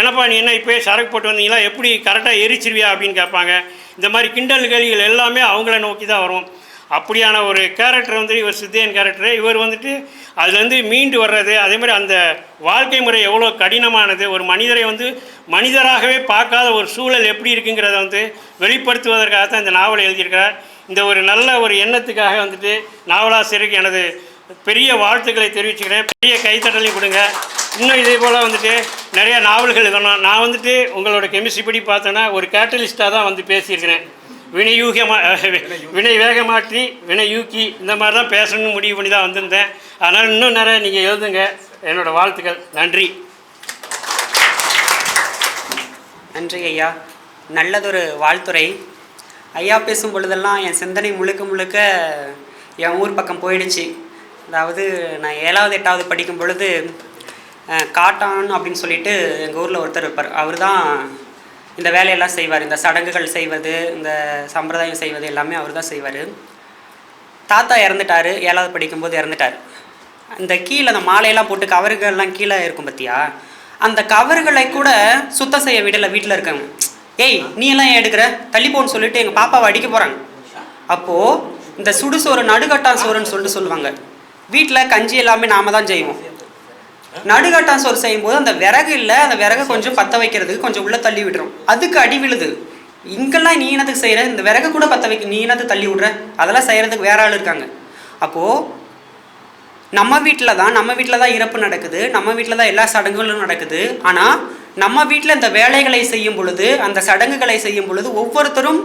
என்னப்பா நீ என்ன இப்போயே சரக்கு போட்டு வந்தீங்களா? எப்படி கரெக்டாக எரிச்சிருவியா அப்படின்னு கேட்பாங்க. இந்த மாதிரி கிண்டல் கேலிகள் எல்லாமே அவங்கள நோக்கி தான் வரும். அப்படியான ஒரு கேரக்டர் வந்து இவர் சித்தையன் கேரக்டரு இவர் வந்துட்டு அதுலேருந்து மீண்டு வர்றது அதே மாதிரி அந்த வாழ்க்கை முறை எவ்வளோ கடினமானது. ஒரு மனிதரை வந்து மனிதராகவே பார்க்காத ஒரு சூழல் எப்படி இருக்குங்கிறத வந்து வெளிப்படுத்துவதற்காக தான் இந்த நாவலை எழுதியிருக்கிறார். இந்த ஒரு நல்ல ஒரு எண்ணத்துக்காக வந்துட்டு நாவலாசிரியருக்கு எனது பெரிய வாழ்த்துக்களை தெரிவிச்சுக்கிறேன். பெரிய கைத்தட்டலையும் கொடுங்க. இன்னும் இதே போல் வந்துட்டு நிறையா நாவல்கள் எழுதணும் நான் வந்துட்டு உங்களோட கெமிஸ்ட்ரி படி பார்த்தோன்னா ஒரு கேட்டலிஸ்ட்டாக தான் வந்து பேசியிருக்கிறேன். வினையூகமா வினை வேகமாற்றி வினையூக்கி இந்த மாதிரி தான் பேசணும்னு முடிவு பண்ணி தான் வந்திருந்தேன். அதனால் இன்னும் நிறைய நீங்கள் எழுதுங்க. என்னோடய வாழ்த்துக்கள். நன்றி. நன்றி ஐயா. நல்லதொரு வாழ்த்துறை. ஐயா பேசும் பொழுதெல்லாம் என் சிந்தனை முழுக்க முழுக்க என் ஊர் பக்கம் போயிடுச்சு. அதாவது நான் ஏழாவது எட்டாவது படிக்கும் பொழுது காட்டான் அப்படின்னு சொல்லிட்டு எங்கள் ஊரில் ஒருத்தர் இருப்பார். அவர் தான் இந்த வேலையெல்லாம் செய்வார். இந்த சடங்குகள் செய்வது இந்த சம்பிரதாயம் செய்வது எல்லாமே அவர் தான் செய்வார். தாத்தா இறந்துட்டாரு. ஏழாவது படிக்கும்போது இறந்துட்டார். அந்த கீழே அந்த மாலையெல்லாம் போட்டு கவர்கள்லாம் கீழே இருக்கும் பார்த்தியா அந்த கவர்களை கூட சுத்தம் செய்ய விடலை வீட்டில் இருக்காங்க ஏய் நீ எல்லாம் ஏன் எடுக்கிற? தள்ளி போன்னு சொல்லிட்டு எங்கள் பாப்பாவை அடிக்க போகிறாங்க அப்போது இந்த சுடுசோறு நடுகட்டான் சோறுன்னு சொல்லிட்டு சொல்லுவாங்க. வீட்டில் கஞ்சி எல்லாமே நாம தான் செய்வோம். நடுகட்டான் சோறு செய்யும்போது அந்த விறகு இல்லை அந்த விறகு கொஞ்சம் பற்ற வைக்கிறதுக்கு கொஞ்சம் உள்ளே தள்ளி விடுறோம். அதுக்கு அடி விழுது. இங்கெல்லாம் நீ என்னத்துக்கு செய்கிற இந்த விறகு கூட பற்ற வைக்க நீ என்னது தள்ளி விடுற? அதெல்லாம் செய்கிறதுக்கு வேற ஆள் இருக்காங்க. அப்போது நம்ம வீட்டில் தான் நம்ம வீட்டில் தான் இறப்பு நடக்குது. நம்ம வீட்டில் தான் எல்லா சடங்குகளும் நடக்குது. ஆனால் நம்ம வீட்டில் இந்த வேலைகளை செய்யும் பொழுது அந்த சடங்குகளை செய்யும் பொழுது ஒவ்வொருத்தரும்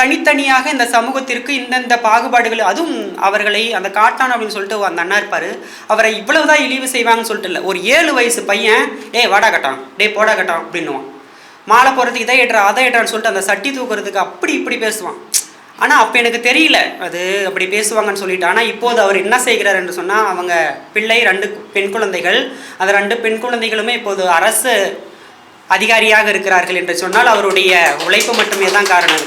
தனித்தனியாக இந்த சமூகத்திற்கு இந்தந்த பாகுபாடுகள் அதுவும் அவர்களை அந்த காட்டான் அப்படின்னு சொல்லிட்டு அந்த அண்ணா இருப்பார். அவரை இவ்வளவுதான் இழிவு செய்வாங்கன்னு சொல்லிட்டு இல்லை. ஒரு ஏழு வயசு பையன் ஏய் வாடா கட்டான். டே போடா கட்டான். அப்படின்னுவான். மாலை போகிறதுக்கு இதை ஏற்றா அதை ஏற்றான்னு சொல்லிட்டு அந்த சட்டி தூக்குறதுக்கு அப்படி இப்படி பேசுவான். ஆனால் அப்போ எனக்கு தெரியல அது அப்படி பேசுவாங்கன்னு சொல்லிட்டு. ஆனால் இப்போது அவர் என்ன செய்கிறார் என்று சொன்னால் அவங்க பிள்ளை ரெண்டு பெண் குழந்தைகள் அந்த ரெண்டு பெண் குழந்தைகளுமே இப்போது அரசு அதிகாரியாக இருக்கிறார்கள் என்று சொன்னால் அவருடைய உழைப்பு மட்டுமே தான் காரணம்.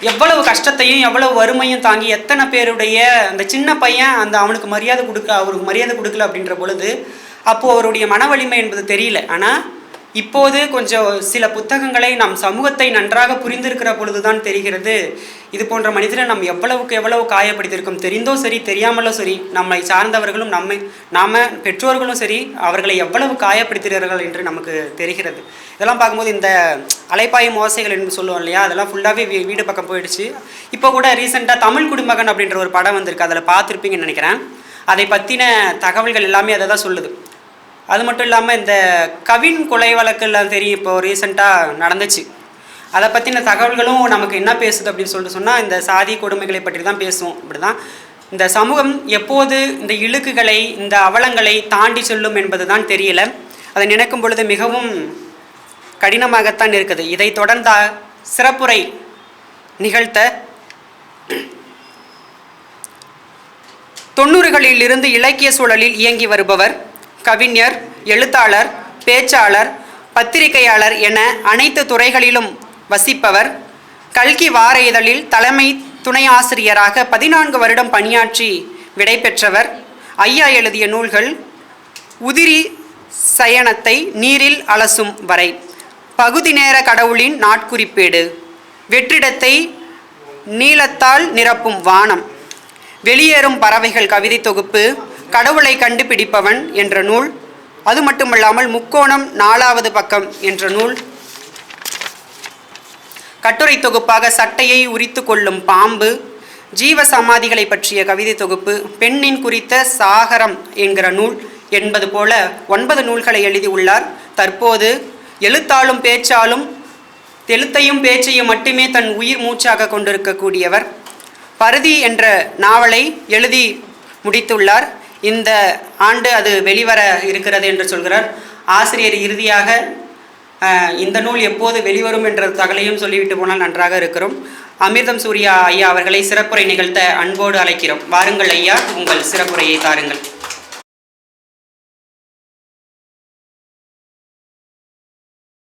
எவ்வளவு கஷ்டத்தையும் எவ்வளவு வறுமையும் தாங்கி எத்தனை பேருடைய அந்த சின்ன பையன் அந்த அவனுக்கு மரியாதை கொடுக்க அவருக்கு மரியாதை கொடுக்கல அப்படின்ற பொழுது அப்போது அவருடைய மன வலிமை என்பது தெரியல. ஆனால் இப்போது கொஞ்சம் சில புத்தகங்களை நம் சமூகத்தை நன்றாக புரிந்திருக்கிற பொழுதுதான் தெரிகிறது. இது போன்ற மனிதரை நாம் எவ்வளவுக்கு எவ்வளவு காயப்படுத்தியிருக்கோம். தெரிந்தோ சரி தெரியாமலோ சரி நம்மை சார்ந்தவர்களும் நம்மை நாம் பெற்றோர்களும் சரி அவர்களை எவ்வளவு காயப்படுத்துகிறார்கள் என்று நமக்கு தெரிகிறது. இதெல்லாம் பார்க்கும்போது இந்த அலைப்பாயும் ஓசைகள் என்று சொல்லுவோம் இல்லையா? அதெல்லாம் ஃபுல்லாகவே வீ வீடு பக்கம் போயிடுச்சு. இப்போ கூட ரீசெண்டாக தமிழ் குடிமகன் அப்படின்ற ஒரு படம் வந்திருக்கு. அதில் பார்த்துருப்பீங்கன்னு நினைக்கிறேன். அதை பற்றின தகவல்கள் எல்லாமே அதை தான் சொல்லுது. அது மட்டும் இல்லாமல் இந்த கவின் கொலை வழக்கெல்லாம் தெரியும் இப்போ ரீசெண்டாக நடந்துச்சு. அதை பற்றின தகவல்களும் நமக்கு என்ன பேசுது அப்படின்னு சொல்லிட்டு சொன்னால் இந்த சாதி கொடுமைகளை பற்றி தான் பேசுவோம். இப்படி தான் இந்த சமூகம் எப்போது இந்த இழுக்குகளை இந்த அவலங்களை தாண்டி செல்லும் என்பது தான் தெரியல. அதை நினைக்கும் பொழுது மிகவும் கடினமாகத்தான் இருக்குது. இதை தொடர்ந்த சிறப்புரை நிகழ்த்த தொண்ணூறுகளில் இருந்து இலக்கிய சூழலில் இயங்கி வருபவர் கவிஞர் எழுத்தாளர் பேச்சாளர் பத்திரிகையாளர் என அனைத்து துறைகளிலும் வசிப்பவர். கல்கி வார இதழில் தலைமை துணை ஆசிரியராக பதினான்கு வருடம் பணியாற்றி விடைபெற்றவர். ஐயா எழுதிய நூல்கள் உதிரி சயனத்தை நீரில் அலசும் வரை பகுதி நேர கடவுளின் நாட்குறிப்பேடு வெற்றிடத்தை நீளத்தால் நிரப்பும் வானம் வெளியேறும் பறவைகள் கவிதை தொகுப்பு கடவுளை கண்டுபிடிப்பவன் என்ற நூல் அது மட்டுமல்லாமல் முக்கோணம் நாலாவது பக்கம் என்ற நூல். கட்டுரை தொகுப்பாக சட்டையை உரித்து கொள்ளும் பாம்பு ஜீவ சமாதிகளை பற்றிய கவிதை தொகுப்பு பெண்ணின் குறித்த சாகரம் என்கிற நூல் என்பது போல ஒன்பது நூல்களை எழுதியுள்ளார் தற்போது எழுத்தாலும் பேச்சாலும் எழுத்தையும் பேச்சையும் மட்டுமே தன் உயிர் மூச்சாக கொண்டிருக்கக்கூடியவர். பருதி என்ற நாவலை எழுதி முடித்துள்ளார். இந்த ஆண்டு அது வெளிவர இருக்கிறது என்று சொல்கிறார். ஆசிரியர் இறுதியாக இந்த நூல் எப்போது வெளிவரும் என்ற தகவலையும் சொல்லிவிட்டு போனால் நன்றாக இருக்கிறோம். அமிர்தம் சூர்யா ஐயா அவர்களை சிறப்புரை நிகழ்த்த அன்போடு அழைக்கிறோம். வாருங்கள் ஐயா உங்கள் சிறப்புரையை தாருங்கள்.